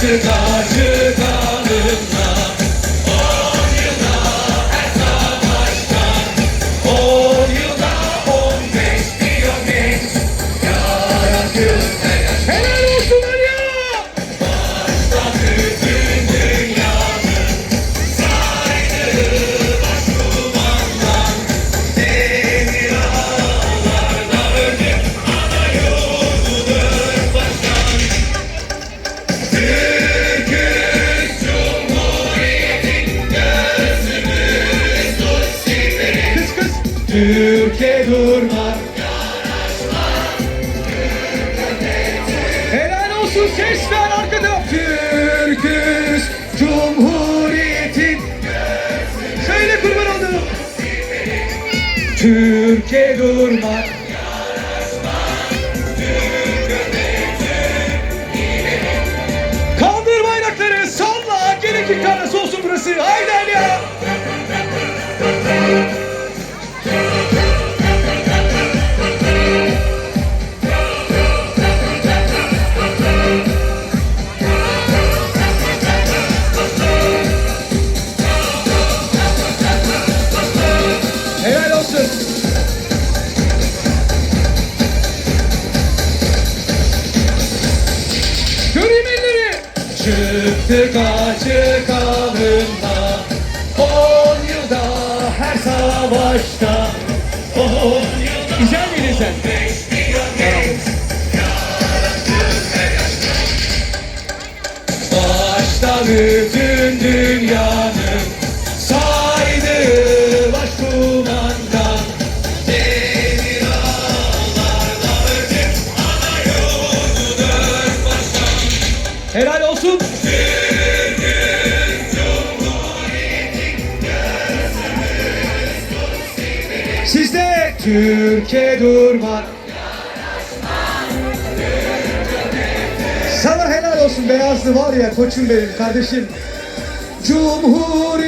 Kırk ağacı Türkiye durmaz. Helal olsun ses ver arkada. Türküz Cumhuriyetin Söyle kurban oldum. Türkiye durmaz. Kaldır bayrakları salla. Gel iki tanesi olsun burası. Haydi Ali Çıktık açık alında On yılda her savaşta On yılda Güzel miydin sen? Başta bütün olsun. Sizde Türkiye durmak Sana helal olsun beyazlı var ya koçum benim kardeşim Cumhuriyeti